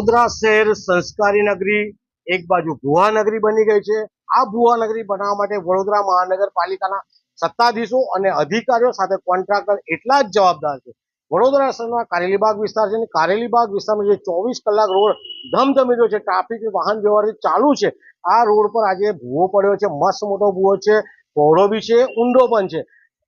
વડોદરા શહેર સંસ્કારી નગરી, એક બાજુ ભુવા નગરી બની ગઈ છે. આ ભુવા નગરી બનાવવા માટે વડોદરા મહાનગરપાલિકાના સત્તાધીશો અને અધિકારીઓ સાથે કોન્ટ્રાક્ટર એટલા જ જવાબદાર છે. વડોદરા શહેરના કારેલીબાગ વિસ્તાર છે કારેલીબાગ વિસ્તારમાં જે ચોવીસ કલાક રોડ ધમધમી રહ્યો છે. ટ્રાફિક વાહન વ્યવહાર ચાલુ છે. આ રોડ પર આજે ભૂવો પડ્યો છે. મસ્ત મોટો ભૂવો છે. પહોળો બી છે. ઊંડો પણ છે.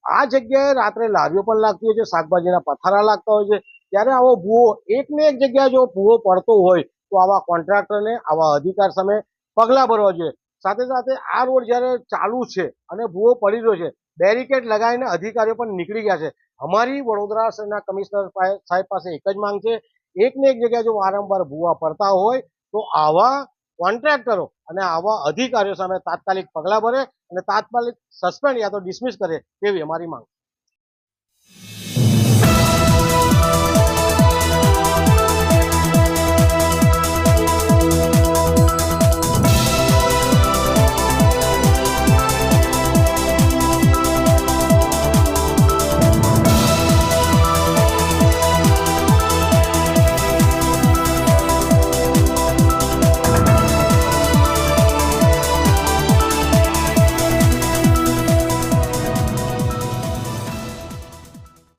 આ જગ્યાએ રાત્રે લારીઓ પણ લાગતી હોય છે. શાકભાજીના પથારા લાગતા હોય છે. ત્યારે આવો ભૂવો એકને એક જગ્યાએ જો ભૂવો પડતો હોય તો આવા કોન્ટ્રાક્ટરને આવા અધિકાર સામે પગલાં ભરવા જોઈએ. સાથે સાથે આ રોડ જ્યારે ચાલુ છે અને ભૂવો પડી રહ્યો છે, બેરિકેડ લગાવીને અધિકારીઓ પણ નીકળી ગયા છે. અમારી વડોદરા શહેરના કમિશનર સાહેબ પાસે એક જ માંગ છે એક ને એક જગ્યાએ જો વારંવાર ભૂવા પડતા હોય તો આવા કોન્ટ્રાક્ટરો અને આવા અધિકારીઓ સામે તાત્કાલિક પગલાં ભરે અને તાત્કાલિક સસ્પેન્ડ યા તો ડિસમિસ કરે તેવી અમારી માંગ